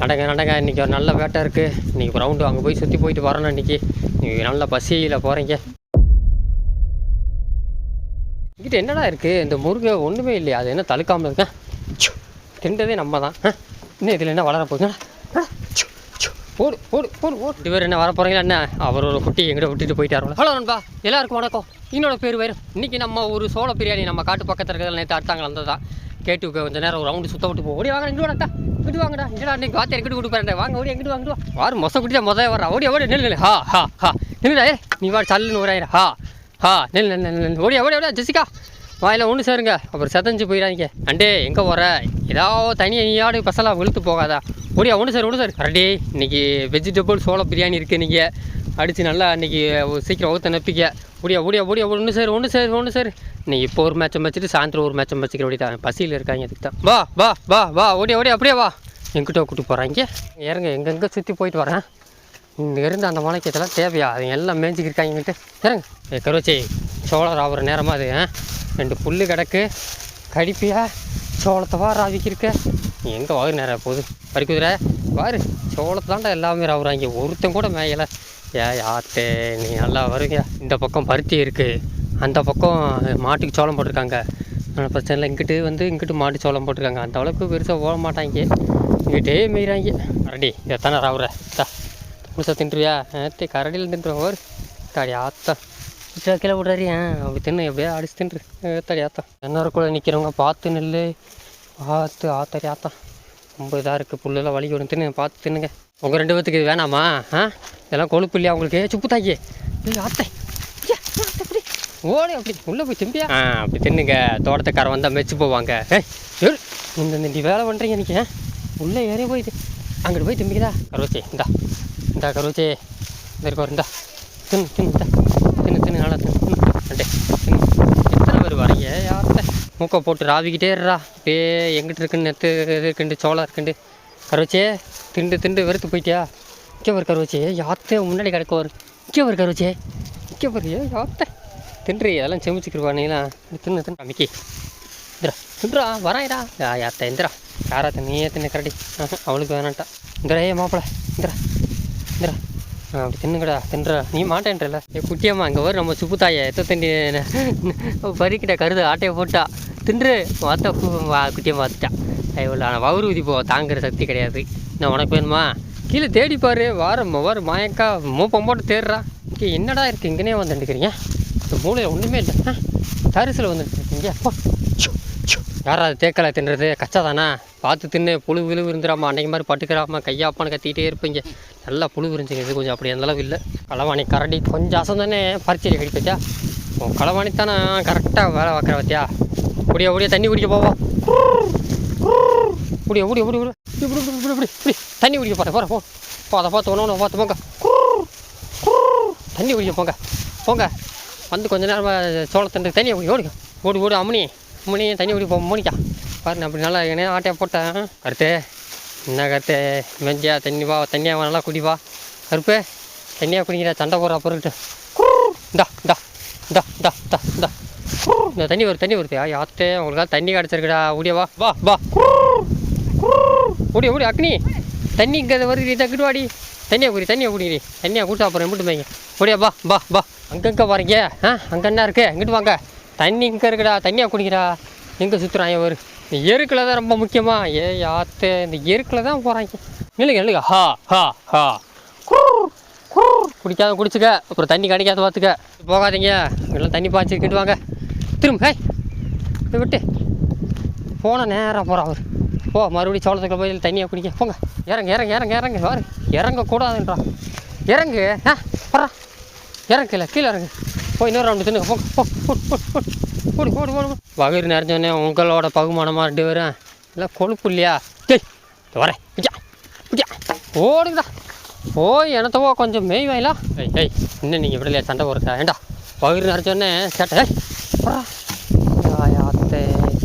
நடங்க நடங்க இன்றைக்கி ஒரு நல்ல வேட்டை இருக்குது இன்றைக்கி ரவுண்டு அங்கே போய் சுற்றி போயிட்டு வரணும் இன்றைக்கி நீங்கள் நல்ல பசியில் போகிறீங்க இங்கிட்ட என்னடா இருக்குது இந்த முருகை ஒன்றுமே இல்லையா. அது என்ன தழுக்காமல் இருக்கேன் திண்டதே நம்ம தான் இன்னும் இதில் என்ன வளர போகுதுங்க ஓடு ஓடு ஓடு ஓடு. இது பேர் என்ன வர போகிறீங்களா என்ன? அவர் ஒரு குட்டி எங்கிட்ட விட்டுட்டு போயிட்டாரு ஹலோ நண்பா எல்லாருக்கும் வணக்கம். என்னோட பேர் வரும். இன்றைக்கி நம்ம ஒரு சோள பிரியாணி நம்ம காட்டு பக்கத்தில் இருக்கிறதுல நேற்று அடுத்தாங்க வந்ததுதான். கேட்டு கொஞ்ச நேரம் ரவுண்டு சுத்த விட்டு போ. ஓடி வாங்க இங்கிட்டு வாடா இங்கிட்டு வாங்கடா. இங்கடா இன்னைக்கு வார்த்தை எங்கிட்டு கொடுப்பாரு வாங்க ஓடி எங்கிட்டு வாங்கிட்டு வா. வாரு மொச குட்டி தான் வர ஓடி ஓடி நெல் நெல் ஹா ஹா ஹா. நில்லுடா ஏ நீ வா சல்லுன்னு ஒரு ஆயிரம். ஹா ஹா. நெல் நெல் நெல் நெல் ஓடி ஓடியா ஓடியா ஜெசிகா. வாயில் ஒன்று சேருங்க. அப்புறம் செதஞ்சு போயிடாதீங்க. அண்டே எங்கே போகிற ஏதாவது தனியாக நீயாடு பசலாம் வெளுத்து போகாதா? ஓடியா ஒன்று சார் ஒன்று சார். ரெடி இன்னைக்கு வெஜிடபிள் சோள பிரியாணி இருக்குது நீங்கள் அடித்து நல்லா அன்றைக்கி சீக்கிரம் ஒருத்த நப்பிக்க ஓடியா ஓடியா ஓடியா ஒன்று சார் ஒன்று சார் ஒன்று சார். இன்னைக்கு இப்போ ஒரு மேட்சம் வச்சுட்டு சாயந்தரம் ஒரு மேட்சம் வச்சுக்கிற ஓடி பசியில் இருக்காங்க அதுக்கு தான். வா வா வா வா ஓடியா ஓடியா அப்படியே வா. எங்கிட்ட கூட்டி போகிறாங்க இறங்க எங்கெங்கே சுற்றி போயிட்டு வரேன் இங்கே இருந்து அந்த மலைக்கு இதெல்லாம் தேவையா? அது எல்லாம் மேய்ஞ்சிக்கிருக்காங்கன்ட்டு இறங்க. ஏ கருவச்சி சோழர் ஆகிற நேரமாக அது ரெண்டு புல்லு கிடக்கு. கடிப்பியா? சோளத்தை வா ராவிக்கிருக்க நீ எங்கே வாரு நேரம் போகுது? படிக்குதுரை வாரு. சோளத்தை தாண்டா எல்லாமே ராவுறாங்க. ஒருத்தன் கூட மேயலை. ஏ யாத்தே நீ நல்லா வருங்க இந்த பக்கம் பருத்தி இருக்குது அந்த பக்கம் மாட்டுக்கு சோளம் போட்டிருக்காங்க. ஆனால் பிரச்சனை இல்லை. இங்கிட்டு வந்து இங்கிட்டு மாட்டு சோளம் போட்டிருக்காங்க. அந்த அளவுக்கு பெருசாக ஓட மாட்டாங்க. இங்கிட்டே மீறாங்க கரடி இதைத்தானே ராவுற. தா புதுசாக தின்றுவியா? ஏற்றி கரடியில் தின்றுவோம் ஒரு தாடி ஆத்தா. கீழே விடுறாரு ஏன் அப்படி தின்னு எப்படியா அடிச்சு தின்று. ஏத்தாடி ஆத்தா. என்னோட கூட நிற்கிறவங்க பார்த்து நெல் பார்த்து ஆத்தாடி ஆத்தா. ரொம்ப இதாக இருக்குது புல்லெல்லாம் வலிக்கு விடும். தின்னு பார்த்து தின்னுங்க. உங்கள் ரெண்டு பேத்துக்கு இது வேணாமா? ஆ? இதெல்லாம் கொழுப்பு இல்லையா உங்களுக்கு? சுப்பு தாக்கி அப்படி ஓடு அப்படி உள்ளே போய் திம்பியா ஆ அப்படி தின்னுங்க. தோட்டத்துக்காரன் வந்தால் மெச்சு போவாங்க. ஏறு, இந்த நீ வேலை பண்ணுறீங்க இன்னைக்கு உள்ளே ஏறி போய் அங்கிட்டு போய் திம்பிக்குதா கருவச்சி இந்தா. இந்தா கருவச்சி. இந்த இருக்க ஒரு இந்தா. தின்னு தின்னு தின்னு தின்னு நல்லா தின்னு. அண்டே. எத்தனை பேர் வரீங்க? யார்கிட்ட மூக்கை போட்டு ராவிக்கிட்டே இருறா அப்படியே எங்கிட்ட இருக்குன்னு நெத்து இது இருக்குண்டு சோளம் இருக்குண்டு. கருவச்சே திண்டு திண்டு வெறுத்து போயிட்டியா? இங்கே ஒரு கருவச்சே யாத்தே முன்னாடி கிடக்க ஒரு இங்கே ஒரு கருவச்சே இங்கே ஒரு யாத்த. தின்றி அதெல்லாம் செமிச்சுக்கிருவானீங்களா தின்னு தின்னு. அமைக்கி இந்திரா தின்றா வராயிடா. யா யாத்த இந்திரா யாரா தண்ணியே தின்னு கரடி. அவளுக்கு வேணான்ட்டா. இந்திரா ஏ மாப்பிள இந்திரா இந்திரா ஆ, அப்படி தின்னுங்கடா தின்றா. நீ மாட்டேன்றல. ஏ குட்டியம்மா அங்கே வரும் நம்ம சுப்புத்தாய. எத்த தண்ணி பறிக்கிட்ட கருது ஆட்டையை போட்டா. தின்று வாத்த குட்டியம்மா பார்த்துட்டா இவ்வளோ ஆனால் வவுறு ஊதி போ தாங்குற சக்தி கிடையாது. நான் உனக்கு வேணுமா? கீழே தேடிப்பார் வாரம் வாரம் மாயக்கா மூப்பம் போட்டு தேடுறா. இங்கே என்னடா இருக்குது இங்கனே வந்துட்டுக்கிறீங்க இந்த மூளையில் ஒன்றுமே இல்லை. ஆ, தரிசில் வந்துட்டு இருக்கீங்க போ யாராவது தேக்கலை தின்றது கச்சா தானே பார்த்து தின்னு புழு விழு விருந்துடாமா அன்றைக்கு மாதிரி பட்டுக்கிறாமா கையாப்பான்னு கத்திக்கிட்டே இருப்பீங்க. நல்லா புழு விரிஞ்சுங்க இது கொஞ்சம் அப்படி அந்த அளவு இல்லை. களவாணி கரடி கொஞ்சம் அசந்தானே தானே பறிச்சல் கடி பத்தியா உன் களவாணி தானே கரெக்டாக வேலை பார்க்குற பத்தியா? ஓடியா ஓடியா தண்ணி குடிக்க போவோம் ஓடியா ஓடியா ஓடி ஓடி இப்படி இப்படி இப்படி இப்படி இப்படி. தண்ணி குடிக்க போகிறேன் போகிறேன் போ. போ அதை பார்த்து ஒன்று பார்த்து போங்க. தண்ணி குடிக்க போங்க போங்க. வந்து கொஞ்ச நேரமாக சோளத்தண்டு தண்ணியை குடி ஓடுங்க ஓடி ஓடி அம்மனி அம்மனி தண்ணி குடி போ மோனிக்கா. பாருங்க அப்படி நல்லா என்ன ஆட்டையை போட்டேன். கருத்து. என்ன கருத்து? மெஞ்சியா தண்ணி வா தண்ணியாக நல்லா குடிவா கருப்பு தண்ணியாக குடிக்கிற சண்டை போடுற பொருட்டு இந்தா இந்தா இந்தா இந்தா இந்தா இந்தா. இந்த தண்ணி வருது தண்ணி வருது யாத்தே உங்களுக்காக தண்ணி கிடச்சிருக்குடா. ஓடியா வா வா வா. ஓடி ஓடி அக்னி. தண்ணி இங்கே வருது தக்கிட்டு வாடி. தண்ணியை குடி தண்ணியை குடிக்கிறி தண்ணியை குடிச்சா அப்புறம் எம்பிட்டு மேய்ங்க ஓடியா பா பா பா அங்கங்கே பாருங்க ஆ அங்கே என்ன இருக்கு? எங்கிட்டு வாங்க. தண்ணி இங்கே இருக்குடா. தண்ணியாக குடிக்கிறா எங்கே சுற்றுறான் ஒரு இந்த எருக்கில் தான் ரொம்ப முக்கியமாக ஏ யாத்து இந்த எருக்கில் தான் போகிறாங்க இல்லைங்க இல்லைங்க ஹா ஹா ஹா. குடிக்காத குடிச்சுக்க. அப்புறம் தண்ணி கிடைக்காத பார்த்துக்க போகாதீங்க. எல்லாம் தண்ணி பாய்ச்சிக்கிட்டு வாங்க. திரும்ப ஹே. விட்டு. போன நேராக போகிறான் அவர். போ மறுபடியும் சோளத்துக்குள்ள போய் தண்ணியை குடிக்க. போங்க. இறங்க இறங்க இறங்க இறங்க. வாரு. இறங்க இறங்கு. ஆ போறா இறங்க கீழே கீழே இறங்கு. போய் இன்னொரு ரவுண்டு தின்னு போங்க போ போடு போடு போடு போடு நிறைஞ்சோடனே உங்களோட பகுமானமாக ரெண்டு பேரும். இல்லை கொழுப்பு இல்லையா? டேய் வரேன் பிடிச்சா பிடிச்சா ஓடுங்கடா. ஓய் எனத்தவோ கொஞ்சம் மேய் வாயிலா. ஏய் ஏய் இன்னும் நீங்கள் விடலையா சண்டை போடுறா ஏண்டா? பகிர் நிறைச்சோடனே சேட்டை ஏய் போடா. ஏய், அத்தை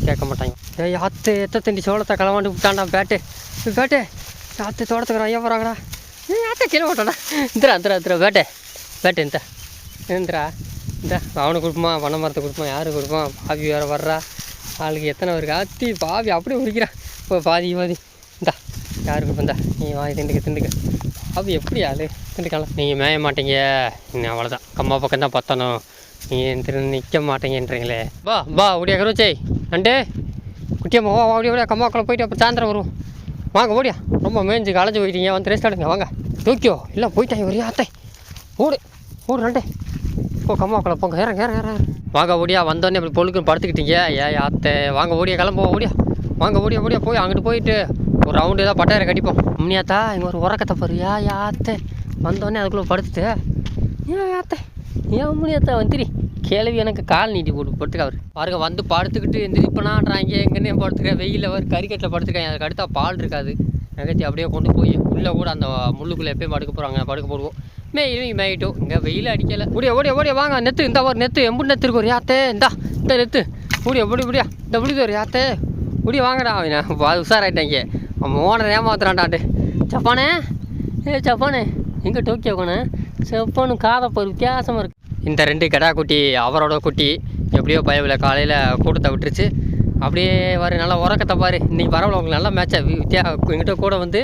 கேட்க மாட்டாங்க? ஏய் ஆத்து எத்த தண்டி சோளத்தை களவாண்டு விட்டான்டா பேட்டு. பேட்டு. அத்தை தோட்டத்துக்கு ஐயா போகிறாங்கடா ஏய் அத்தை கீழே போட்டோடா இந்திரா இந்திரா இந்திரா பேட்டே. பேட்டு இந்த. இந்திரா இந்த அவனுக்கு கொடுப்போமா? பண்ண மரத்தை கொடுப்போம்? யாருக்கு கொடுப்போம்? பாவி வேறு வர்றா. ஆளுக்கு எத்தனை பேருக்கு ஆத்தி பாவி அப்படியே உரிக்கிறான் இப்போ பாதி பாதி. இந்தா யாருக்கு வந்தா நீ வாய் திண்டுக்க திண்டுக்க. அது எப்படி ஆளு? திண்டுக்கலாம் நீங்கள் மேய மாட்டீங்க. இன்னும் அவ்வளோதான் கம்மா பக்கம் தான் பத்தணும். நீங்கள் திரு நிற்க மாட்டேங்கன்றீங்களே. பா பா உடைய கருவச்சே. அண்டே. குட்டியம்மா ஓ அப்படியே ஓடியா கம்மாக்குள்ளே போயிட்டு அப்புறம் சாயந்தரம் வருவோம். வாங்க ஓடியா. ரொம்ப மேய்ஞ்சு களைஞ்சு போயிட்டீங்க. வந்து ரெஸ்ட் எடுங்க. வாங்க. டோக்கியோ இல்லை போயிட்டாங்க. ஒரே அத்தை ஓடு. ஓடு ரெண்டே. போ கம்மாக்குள்ள போங்க. ஏற ஏற ஏற வாங்க ஓடியா. வந்தோடனே அப்படி பொழுக்குன்னு படுத்துக்கிட்டீங்க. ஏ அத்தை வாங்க ஓடியா. கிளம்புவோம் ஓடியா. வாங்க ஓடியா ஓடியா. போய் அங்கிட்டு போயிட்டு ஒரு ரவுண்டு ஏதாவது பட்டாயிரம் கடிப்போம். முன்னியாத்தா இங்கே ஒரு உறக்கத்தை பாரு. ஏ யாத்தே வந்தோடனே அதுக்குள்ளே படுத்துட்டு ஏன் யாத்தே ஏன் முனியாத்தா வந்துரி? கேள்வி எனக்கு கால் நீட்டி போட்டு படுத்துக்க அவர். பாருங்க வந்து படுத்துக்கிட்டு எந்திரிப்பனான்றாங்க எங்கன்னே படுத்துக்கிறேன் வெயிலில் அவர் கறிக்கட்டில் படுத்துருக்காங்க அதுக்கு அடுத்தா பால் இருக்காது. நகர்த்தி அப்படியே கொண்டு போய் உள்ளே கூட அந்த முள்ளுக்குள்ளே எப்பயும் படுக்க போகிறாங்க படுக்க போடுவோம். மேயும் மேயிட்டோம் இங்கே வெயில் அடிக்கலை. ஓடியா ஓடியா ஓடியா வாங்க நெத்து இந்த ஒரு நெத்து எம்பு நெத்து இருக்கு ஒரு யாத்தே இந்தா இந்த நெத்து. ஓடியா ஓடி ஓடியா இந்த முடிது ஒரு யாத்தே. ஓடியா வாங்கடா அவன் உஷாராயிட்டாங்க அவன் ஓனர் ஏமாத்துறான்டாண்டு ஜப்பானே ஏ ஜப்பானே எங்கே டோக்கியோ போனேன் செப்பானு காதை ஒரு வித்தியாசமாக இந்த ரெண்டு கெடா குட்டி அவரோட குட்டி எப்படியோ பயவில் காலையில் கூட்டத்தை விட்டுருச்சு. அப்படியே வர நல்லா உறக்கத்தை பாரு. இன்றைக்கி பரவாயில்ல உங்களுக்கு நல்லா மேட்சா வித்தியா எங்கிட்ட கூட வந்து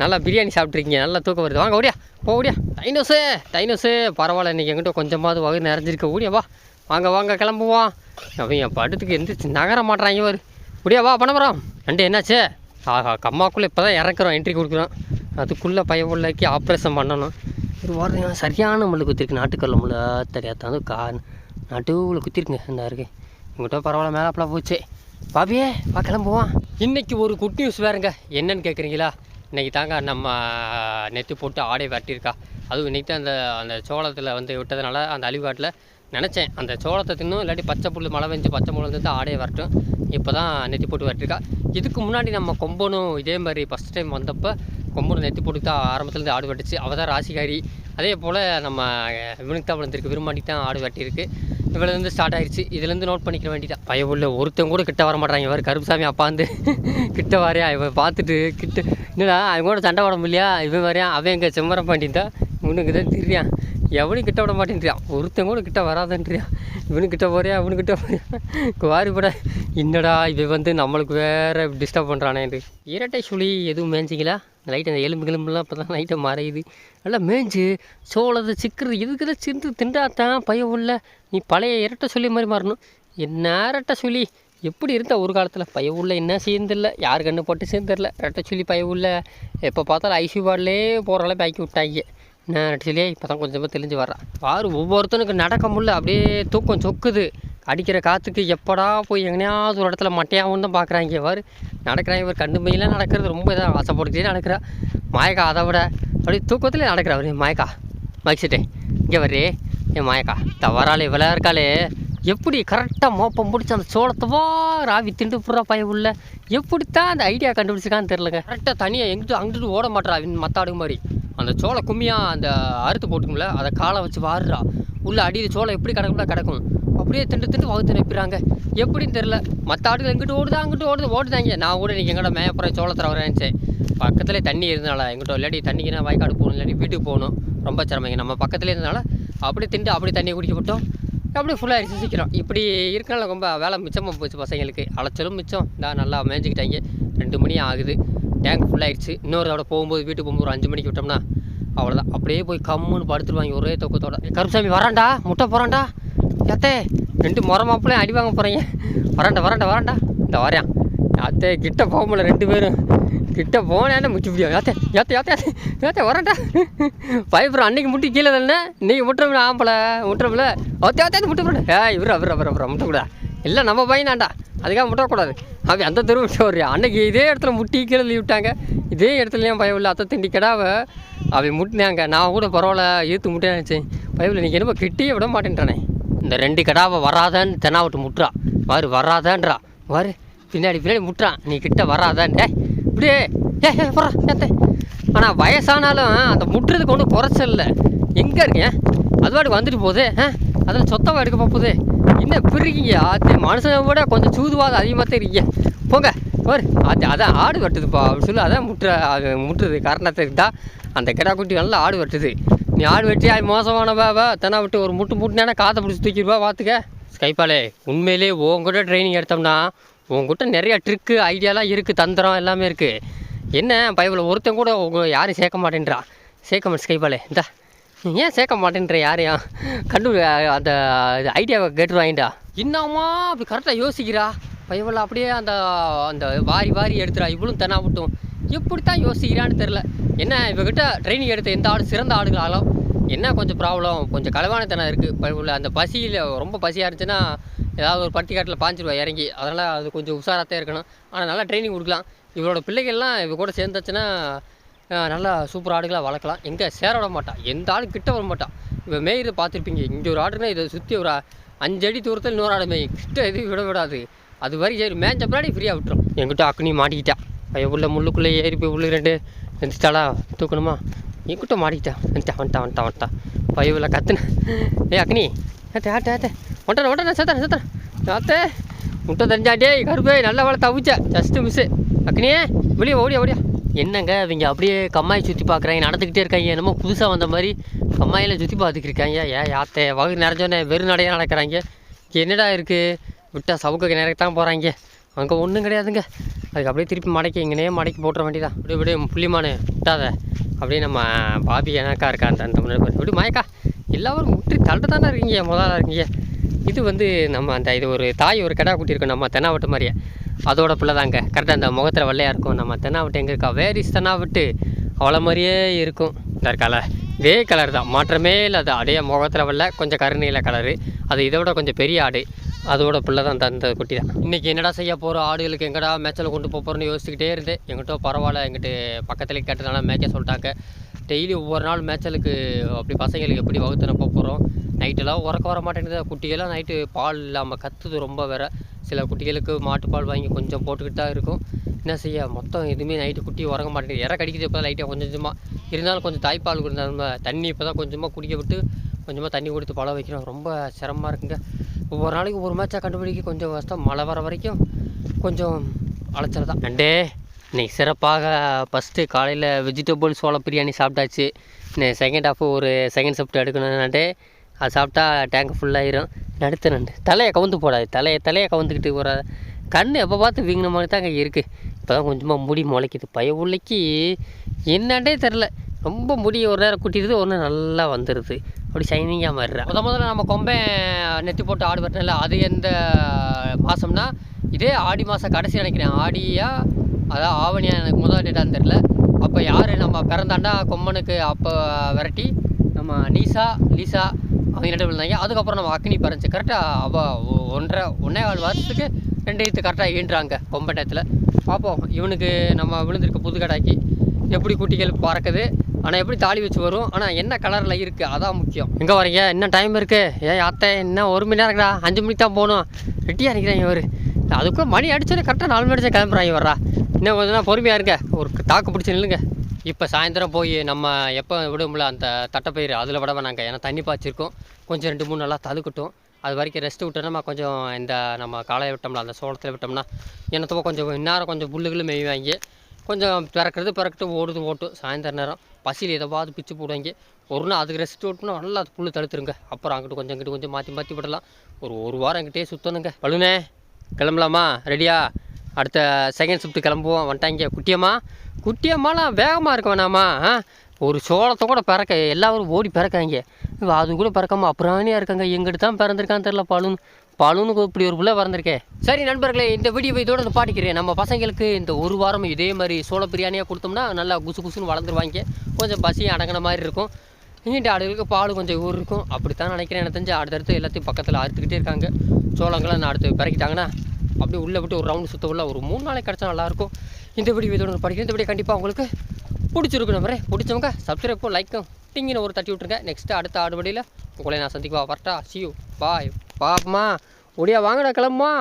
நல்லா பிரியாணி சாப்பிட்ருக்கீங்க நல்லா தூக்கம் வருது. வாங்க ஓடியா. போ ஓடியா. டைனோஸு டைனோஸு பரவாயில்ல இன்றைக்கி எங்கிட்ட கொஞ்சமாவது வகை நிறைஞ்சிருக்க. ஓடியா வா. வாங்க வாங்க கிளம்புவோம். அவங்க படுத்துக்கு எந்திரிச்சு நகர மாட்றாங்க பாரு. ஓடியா வா பண்ண ரெண்டு என்னாச்சு? ஆஹா கம்மாக்குள்ளே இப்போ தான் இறக்குறோம் என்ட்ரி கொடுக்குறோம். அதுக்குள்ளே பையன் உள்ளாக்கி ஆப்ரேஷன் பண்ணணும். ஒரு வாரம் சரியான முள்ளு குத்திருக்கு. நாட்டுக்கல்ல முள்ள தெரியாத வந்து கா நடுவில் குத்திருக்குங்க. இந்த இருக்கு. இங்கிட்ட பரவாயில்ல மேலாப்பில் போச்சு. பாபியே வா கிளம்புவான் இன்னைக்கு ஒரு குட் நியூஸ் வேறுங்க. என்னன்னு கேட்குறீங்களா இன்னைக்கு தாங்க நம்ம நெத்து போட்டு ஆடை வெட்டியிருக்கா. அதுவும் இன்றைக்கி தான் அந்த அந்த சோளத்தில் வந்து விட்டதுனால அந்த அழிவாட்டில் நினச்சேன். அந்த சோளத்தை தின்னும் இல்லாட்டி பச்சை புல் மழை பெஞ்சு பச்சை முளை வந்து ஆடையை வரட்டும் இப்போ தான் நெத்தி போட்டு வரட்டிருக்கா இதுக்கு முன்னாடி நம்ம கொம்பனும் இதே மாதிரி ஃபஸ்ட் டைம் வந்தப்போ கொம்பனும் நெத்தி போட்டு தான் ஆரம்பத்துலேருந்து ஆடு வெட்டுச்சு. அவள் தான் ராசிகாரி அதே போல் நம்ம இவனுக்கு தான் விழுந்திருக்கு. விரும்பாண்டி தான் ஆடு வெட்டியிருக்கு. இவ்வளோருந்து ஸ்டார்ட் ஆயிடுச்சு இதுலேருந்து நோட் பண்ணிக்க வேண்டியதான் பையன் உள்ள ஒருத்தன் கூட கிட்ட வர மாட்டாங்க இவர் கருப்புசாமி அப்பாந்து கிட்ட வரையா. இவன் பார்த்துட்டு கிட்ட என்னடா அவன் கூட சண்டை போட முடியலையா? இவன் வரையா அவன் எங்கள் செம்மரம் பாண்டியன் தான் இவனுக்கு தான் தெரியான் எவனும் கிட்ட விட மாட்டேன்றியான் ஒருத்தன் கூட கிட்ட வராதன்றியான் இவனுக்கிட்ட போறியா? அவனுக்கிட்ட போறியா? குவாரிப்பட என்னடா இவன் வந்து நம்மளுக்கு வேற டிஸ்டர்ப் பண்ணுறானேன்ட்டு இரட்டை சுழி எதுவும் மேய்ஞ்சிங்களா நைட்டு அந்த எலும்பு கிளம்புலாம் அப்போ தான் லைட்டை மறையுது நல்லா மேய்ஞ்சு சோளத்தை சிக்கிறது இதுக்கு தான் சிந்து திண்டாத்தான் பையன் உள்ள. நீ பழைய இரட்டை சொல்லி மாதிரி மாறணும். என்ன இரட்டை சொல்லி எப்படி இருந்தால் ஒரு காலத்தில்? பைய உள்ள என்ன சேர்ந்துடல யார் கண்ணு போட்டு சேர்ந்துடல ரெட்டை சொல்லி பைய உள்ள. எப்போ பார்த்தாலும் ஐசி வார்டிலே போகிற அளவுக்கு ஆக்கி விட்டாங்க. நான் ரெட்டை இப்போ தான் கொஞ்சமாக தெளிஞ்சு வர்றான். பாரு ஒவ்வொருத்தனுக்கு நடக்க முடியல அப்படியே தூக்கம் சொக்குது. அடிக்கிற காற்றுக்கு எப்படா போய் எங்கனையாவது ஒரு இடத்துல மட்டையாகவும் தான் பார்க்குறாங்க இவர் நடக்கிறாங்க இவர் கண்டு மையெல்லாம் நடக்கிறது ரொம்ப இதாக ஆசைப்படுத்தியே நடக்கிறா. மாயக்கா அதை விட அப்படியே தூக்கத்தில் நடக்கிறா அவரு மாயக்கா மைக்சிட்டே இங்கே வர்றே. என் மாயக்கா தவறாலே இவ்வளோ இருக்காளே. எப்படி கரெக்டாக மோப்பம் பிடிச்சி அந்த சோளத்தவா ராவி திண்டு புறா பய உள்ள. எப்படித்தான் அந்த ஐடியா கண்டுபிடிச்சிருக்கான்னு தெரிலங்க கரெக்டாக தனியாக எங்கிட்டு அங்கிட்டு ஓட மாட்டேறா மற்ற ஆடு மாதிரி அந்த சோளை கும்மியாக அந்த அறுத்து போட்டுக்கும்ல அதை காலை வச்சு வாடுறா உள்ளே அடியில் சோளம் எப்படி கிடக்கும்ல கிடக்கும். அப்படியே திண்டு திண்டு வகுத்து நிற்கிறாங்க. எப்படின்னு தெரில மற்ற ஆடுகள் எங்கிட்ட ஓடுதா அங்கிட்ட ஓடுது ஓடுதாங்க. நான் கூட நீங்கள் எங்கட மேயப்புறம் சோளத்தில் வரேன்ச்சு பக்கத்துலேயே தண்ணி இருந்தனால எங்கிட்ட இல்லாட்டி தண்ணிக்கு நான் வாய்க்காடு போகணும் இல்லாட்டி வீட்டுக்கு போகணும். ரொம்ப சிரமங்க. நம்ம பக்கத்துலேயே இருந்தனால அப்படியே திண்டு அப்படியே தண்ணி குடிக்க விட்டோம். அப்படியே ஃபுல்லாக சீக்கிரம். இப்படி இருக்கனால ரொம்ப வேலை மிச்சமாக போச்சு பசங்களுக்கு. அலைச்சலும் மிச்சம். தான் நல்லா மேய்ஞ்சிக்கிட்டாங்க. ரெண்டு மணி ஆகுது. டேங்க் ஃபுல்லாகிடுச்சு இன்னொரு தடவை போகும்போது வீட்டுக்கு போகும்போது ஒரு அஞ்சு மணிக்கு விட்டோம்னா அவ்வளோதான் அப்படியே போய் கம்முன்னு படுத்துருவாங்க ஒரே தூக்கத்தோட. கருப்புசாமி வராண்டா முட்டை போகிறான்டா ஏத்தே ரெண்டு முறை மாப்பிள்ளையும் அடி வாங்க போகிறீங்க வரண்டா வரான்டா வரண்டா இந்த வரேன் அத்தே கிட்ட போக முடியல ரெண்டு பேரும். கிட்ட போனேன்னு முச்சு முடியும் ஏத்தே ஏத்தே ஏத்தே ஏத்தே வரண்டா வரேன்டா பயப்புறம் அன்னைக்கு முட்டி கீழே தானே இன்னைக்கு முட்டுறமில்ல ஆம்பளை முட்டுறமில்ல ஓத்தே ஓத்தே முட்டை போட ஏ இவரா இவரா இவரா இவரா முட்டை கூட. இல்லை நம்ம பையனாண்டா அதுக்காக முட்டக்கூடாது. அவன் அந்த தெருவு விட்டு அன்னைக்கு இதே இடத்துல முட்டி கீழே விட்டாங்க இதே இடத்துலையும் பயம் இல்லை அத்தை திண்டி கிடாவை? அவன் முட்டினாங்க. நான் கூட பரவாயில்ல ஏற்று முட்டே நினச்சேன். பயவில் நீங்கள் என்னமோ கிட்டியே விட மாட்டேன்றானே. இந்த ரெண்டு கடாவை வராதன்னு தெனாவிட்டு முட்டுறா. வாரு வராதான்றா. வாரு பின்னாடி பின்னாடி முட்டுறான். நீ கிட்ட வராதான்டே இப்படியே ஏ போகிறா ஏத்த ஆனால் வயசானாலும் அந்த முட்டுறதுக்கு ஒன்றும் குறைச்சல் எங்கே இருக்கேன் அது பாட்டுக்கு வந்துட்டு போகுது. ஆ அதில் சொத்தமாக எடுக்க போகுது? என்ன பிரிக்கீங்க ஆத்தி மனுஷனை விட கொஞ்சம் சூதுவாதம் அதிகமாக தான் இருக்கீங்க. போங்க ஒரு ஆத்தி அதான் ஆடு வெட்டுதுப்பா. அப்படி சொல்லி அதான் முட்டுற அது முட்டுறது காரணத்துக்கு தான் அந்த கிடா குட்டி நல்லா ஆடு வெட்டுது. நீ ஆடு வெட்டி அது மோசமானவா வா தெனா விட்டு ஒரு முட்டு முட்டுனா காதை பிடிச்சி தூக்கிடுவா பார்த்துக்க. ஸ்கைப்பாலே உண்மையிலே உங்ககிட்ட ட்ரைனிங் எடுத்தோம்னா உங்ககிட்ட நிறைய ட்ரிக்கு ஐடியாலாம் இருக்குது தந்திரம் எல்லாமே இருக்குது என்ன பைபிள் ஒருத்தன் கூட உங்க யாரும் சேர்க்க மாட்டேன்றா. சேர்க்க மாட்டேன் ஸ்கைப்பாலே. இந்தா. ஏன் சேர்க்க மாட்டேன்ற யாரையும் கண்டு அந்த ஐடியாவை கேட்டுருவாங்கடா என்னம்மா அப்படி கரெக்டாக யோசிக்கிறா? பைபிள் அப்படியே அந்த அந்த வாரி வாரி எடுத்துறா இவ்வளோ தெனா விட்டும். எப்படி தான் யோசிக்கிறான்னு தெரில என்ன இவகிட்ட ட்ரைனிங் எடுத்த எந்த ஆடு சிறந்த ஆடுகளாலும் என்ன கொஞ்சம் ப்ராப்ளம் கொஞ்சம் களவான தினம் இருக்குது பைபிள் அந்த பசியில் ரொம்ப பசியாக இருந்துச்சுன்னா ஏதாவது ஒரு பட்டிக்காட்டில் காட்டில் பாஞ்சிருவா இறங்கி. அதனால் அது கொஞ்சம் உஷாராகத்தான் இருக்கணும். ஆனால் நல்லா ட்ரைனிங் கொடுக்கலாம். இவரோட பிள்ளைகள்லாம் இவ கூட சேர்ந்துச்சுன்னா நல்லா சூப்பர் ஆடுகளாக வளர்க்கலாம். எங்கே சேர விட மாட்டான். எந்த ஆடு கிட்ட வர மாட்டான். இப்போ மேயிறத பார்த்துருப்பீங்க. இங்கே ஒரு ஆடுனா இதை சுற்றி ஒரு அஞ்சு அடி தூரத்தில் இன்னொரு ஆடு மேய் கிட்ட எதுவும் விட விடாது. அது வரைக்கும் சரி மேய்ச்ச பின்னாடி ஃப்ரீயாக விட்டுரும். என்கிட்ட அக்னி மாட்டிக்கிட்டா. பையன் உள்ள முள்ளுக்குள்ளே ஏறி போய் உள்ள ரெண்டு எந்திரிச்சாளா தூக்கணுமா? என்கிட்ட மாட்டிக்கிட்டா. வந்துட்டா வந்துட்டா வந்துட்டா வந்துட்டா. பையவில் கத்துன. ஏ அக்னி. ஏத்தே ஆட்டே ஆட்டே ஒட்டன ஒட்டன சேத்தன சேத்தன. ஆத்தே முட்டை தெரிஞ்சாட்டே கருப்பே நல்ல வேலை தவிச்ச ஜஸ்ட்டு மிஸ்ஸு அக்னியே வெளியே ஓடியா ஓடியா. என்னங்க அவங்க அப்படியே கம்மாயை சுற்றி பார்க்குறாங்க நடந்துக்கிட்டே இருக்காங்க என்னமோ புதுசாக வந்த மாதிரி கம்மாயில் சுற்றி பார்த்துக்கிருக்காங்க ஏன் யாத்தே வகு நிறைஞ்சோன்னே வெறும் நடையாக நடக்கிறாங்க. என்னடா இருக்குது விட்டா சவுக்க நிறைய போகிறாங்க அங்கே ஒன்றும் கிடையாதுங்க. அதுக்கு அப்படியே திருப்பி மடக்கி இங்கேனே மடக்கி போட்டுற வேண்டியதான் அப்படியே அப்படியே புள்ளிமானு விட்டாத. அப்படியே நம்ம பாபி எனக்கா இருக்கா அந்த அந்த முன்னாடி பாரு. அப்படி மயக்கா. எல்லாரும் முற்றி தள்ள தானே இருக்கீங்க முதலாக இருக்கீங்க. இது வந்து நம்ம அந்த இது ஒரு தாய் ஒரு கிடா கூட்டியிருக்கோம் நம்ம தென்னாவட்டு மாதிரியே. அதோட பிள்ளை தாங்க கரெக்டாக அந்த முகத்தில் வெள்ளையாக இருக்கும். நம்ம தென்னாவட்டு எங்கே இருக்கா? வேரிஸ் தென்னாவட்டு. அவ்வளோ மாதிரியே இருக்கும். இந்த இருக்கால இதே கலர் தான். மாற்றமே இல்லை அது அடைய முகத்தில் வெள்ளை கொஞ்சம் கருநீல கலரு அது இதை விட கொஞ்சம் பெரிய ஆடு. அதோட பிள்ளை தான் தந்த அந்த குட்டி தான். இன்றைக்கி என்னடா செய்ய போகிறோம் ஆடுகளுக்கு எங்கடா மேய்ச்சல் கொண்டு போக போகிறோன்னு யோசிச்சுக்கிட்டே இருந்தேன். எங்கிட்ட பரவாயில்ல எங்கிட்ட பக்கத்துலேயே கேட்டதுனால மேய்க்க சொல்லிட்டாங்க. டெய்லி ஒவ்வொரு நாள் மேய்ச்சலுக்கு அப்படி பசங்களுக்கு எப்படி வகுத்துன போக போகிறோம் நைட்டெல்லாம் உறக்க வர மாட்டேங்குது. குட்டியெல்லாம் நைட்டு பால் இல்லாமல் கத்துது ரொம்ப வேற. சில குட்டிகளுக்கு மாட்டுப்பால் வாங்கி கொஞ்சம் போட்டுக்கிட்டு தான் இருக்கும். என்ன செய்ய மொத்தம் எதுவுமே நைட்டு குட்டி உறங்க மாட்டேங்குது. இற கடிக்குது இப்போ லைட்டாக கொஞ்சம் கொஞ்சமாக இருந்தாலும் கொஞ்சம் தாய்ப்பால் கொடுத்தா தண்ணி இப்போ தான் கொஞ்சமாக குடிக்க விட்டு கொஞ்சமாக தண்ணி கொடுத்து பழ வைக்கணும் ரொம்ப சிரமமாக இருக்குங்க. ஒவ்வொரு நாளைக்கு ஒவ்வொரு மேட்சாக கண்டுபிடிக்க கொஞ்சம் கஷ்டம். மழை வர வரைக்கும் கொஞ்சம் அலைச்சல் தான். நண்டே இன்னைக்கு சிறப்பாக ஃபஸ்ட்டு காலையில் வெஜிடபிள் சோள பிரியாணி சாப்பிட்டாச்சு. இன்னும் செகண்ட் ஹாஃப் ஒரு செகண்ட் ஷிஃப்ட் எடுக்கணும்னாட்டே அது சாப்பிட்டா டேங்க் ஃபுல்லாகிடும் நடுத்த நண்டு. தலையை கவுந்து போடாது தலையை தலையை கவுந்துக்கிட்டு போகிற கண் எப்போ பார்த்து வீங்கின மாதிரி தாங்க இருக்குது இப்போ தான் கொஞ்சமாக முடி முளைக்குது. பய உள்ளைக்கு என்னண்டே தெரில ரொம்ப முடி ஒரு நேரம் குட்டிடுது ஒரு நேரம் நல்லா வந்துடுது அப்படி ஷைனிங்காக மாறுறா முத முதல்ல நம்ம கொம்பை நெத்தி போட்டு ஆடு வெட்டினல அது எந்த மாதம்னா இதே ஆடி மாதம் கடைசி நினைக்கிறேன். ஆடியா அதான் ஆவணியா எனக்கு முதல் டேட்டான்னு தெரில அப்போ யார் நம்ம பிறந்தாண்டா கொம்பனுக்கு அப்போ விரட்டி நம்ம நீசா லீசா அவங்க ரெண்டு விழுந்தாங்க. அதுக்கப்புறம் நம்ம அக்னி பறஞ்சு கரெக்டாக அவள் ஒன்றரை ஒன்றே கால் வருஷத்துக்கு ரெண்டு இது கரெக்டாக ஈன்றாங்க கொம்பட்டத்தில் பார்ப்போம் இவனுக்கு நம்ம விழுந்திருக்க புதுக்கடாக்கி எப்படி குட்டிகள் பறக்குது ஆனால் எப்படி தாலி வச்சு வரும் ஆனால் என்ன கலரில் இருக்குது அதான் முக்கியம். எங்கே வரீங்க என்ன டைம் இருக்குது ஏன் அத்தை என்ன ஒரு மணி நேரம் அஞ்சு மணிக்கு தான் போகணும். ரெட்டியாக நிற்கிறாங்க இவர். அதுக்குள்ளே மணி அடிச்சோன்னே கரெக்டாக நாலு மணி அடிச்சா கிளம்புறாங்க வர்றா இன்னும் கொஞ்சம் பொறுமையாக இருங்க. ஒரு தாக்கு பிடிச்சி நில்லுங்க. இப்போ சாயந்தரம் போய் நம்ம எப்போ விடும்ல அந்த தட்டைப்பயிர் அதில் விட வேணாங்க ஏன்னா தண்ணி பாய்ச்சிருக்கோம். கொஞ்சம் ரெண்டு மூணு நாளாக தழுக்கட்டும் அது வரைக்கும் ரெஸ்ட் விட்டோம்னா கொஞ்சம் இந்த நம்ம காலையை விட்டோம்ல அந்த சோளத்தில் விட்டோம்னா என்னத்தவோ கொஞ்சம் இந்நேரம் கொஞ்சம் புல்லுகளும் மேய்வாங்க. கொஞ்சம் பிறக்கிறது பிறக்கட்டு ஓடுது ஓட்டும் சாயந்தர நேரம் பசியில் எதாவது பிச்சு போடுவாங்க. ஒரு நாள் அதுக்கு ரெஸ்ட் விட்டோம்னா நல்லா அது புல் தடுத்துருங்க அப்புறம் அங்கிட்டு கொஞ்சம் அங்கிட்டு கொஞ்சம் மாற்றி மாற்றி விடலாம். ஒரு ஒரு வாரம் அங்கிட்டே சுற்றணுங்க பழுனே கிளம்பலாமா? ரெடியா அடுத்த செகண்ட் ஷிஃப்ட்டு கிளம்புவோம். வந்துட்டாங்க. குட்டியம்மா குட்டியம்மாலாம் வேகமாக இருக்க வேணாமா? ஒரு சோளத்தை கூட பிறக்க எல்லாரும் ஓடி பிறக்காங்க. அது கூட பிறக்காம அப்புறானியாக இருக்காங்க. எங்கிட்டு தான் பிறந்திருக்கான்னு தெரில பழுன்னு பழுனுக்கு இப்படி ஒரு பிள்ளை பிறந்திருக்கே சரி நண்பர்களே இந்த வீடியோ இதோட நான் பாட்டிக்கிறேன் நம்ம பசங்களுக்கு இந்த ஒரு வாரம் இதே மாதிரி சோள பிரியாணியாக கொடுத்தோம்னா நல்லா குசு குசுன்னு வளர்ந்துருவாங்க. கொஞ்சம் பசி அடங்கின மாதிரி இருக்கும். இங்கிட்ட ஆடுகளுக்கு பால் கொஞ்சம் ஊர் இருக்கும். அப்படித்தான் நினைக்கிறேன். எனக்கு தெரிஞ்சு அடுத்தடுத்து எல்லாத்தையும் பக்கத்தில் அறுத்துக்கிட்டே இருக்காங்க. சோளங்களை நான் அடுத்து பிறக்கிட்டாங்கன்னா அப்படியே உள்ளே விட்டு ஒரு ரவுண்டு சுற்ற உள்ள ஒரு மூணு நாளைக்கு கிடச்சா நல்லாயிருக்கும் இந்த வீடியோ இதோட நான் படிக்கிறேன் இந்த வீடியோ கண்டிப்பாக உங்களுக்கு பிடிச்சிருக்கு நம்பரே பிடிச்சவங்க சப்ஸ்கிரைப்பும் லைக்கும் டிங்கின்னு ஒரு தட்டி விட்ருங்க நெக்ஸ்ட்டு அடுத்த ஆடுபடியில் உங்களை நான் சந்திக்குவா வரட்டா. சியூ பாய் பாப்பமா ஒடியா வாங்கடா கிளம்புமா?